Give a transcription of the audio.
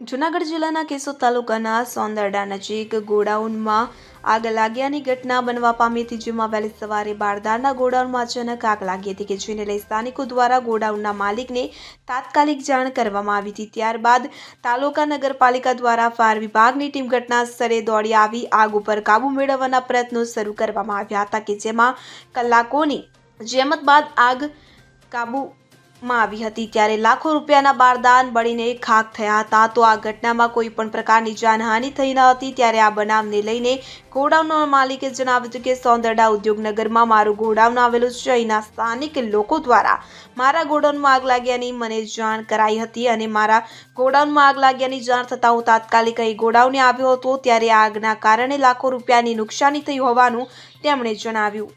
જૂનાગઢ જિલ્લાના કેશોદ તાલુકાના સોંદરડા નજીક ગોડાઉનમાં આગ લાગ્યાની ઘટના બનવા પામી હતી, જેમાં વહેલી સવારે બારદારના ગોડાઉનમાં અચાનક આગ લાગી હતી કે જેને લઈ સ્થાનિકો દ્વારા ગોડાઉનના માલિકને તાત્કાલિક જાણ કરવામાં આવી હતી. ત્યારબાદ તાલુકા નગરપાલિકા દ્વારા ફાયર વિભાગની ટીમ ઘટના સ્થળે દોડી આવી, આગ ઉપર કાબુ મેળવવાના પ્રયત્નો શરૂ કરવામાં આવ્યા હતા કે જેમાં કલાકોની જેમત બાદ આગ કાબુમાં આવી હતી ત્યારે લાખો રૂપિયાના બારદાન બળીને ખાક થયા હતા. તો આ ઘટનામાં કોઈ પણ પ્રકારની જાનહાનિ થઈ ન હતી. ત્યારે આ બનાવને લઈને ગોડાઉનના માલિકે જણાવ્યું હતું કે સૌંદરડા ઉદ્યોગનગરમાં મારું ગોડાઉન આવેલું છે. અહીંના સ્થાનિક લોકો દ્વારા મારા ગોડાઉનમાં આગ લાગ્યાની મને જાણ કરાઈ હતી અને મારા ગોડાઉનમાં આગ લાગ્યાની જાણ થતાં હું તાત્કાલિક અહીં ગોડાઉને આવ્યો હતો. ત્યારે આગના કારણે લાખો રૂપિયાની નુકસાની થઈ હોવાનું તેમણે જણાવ્યું.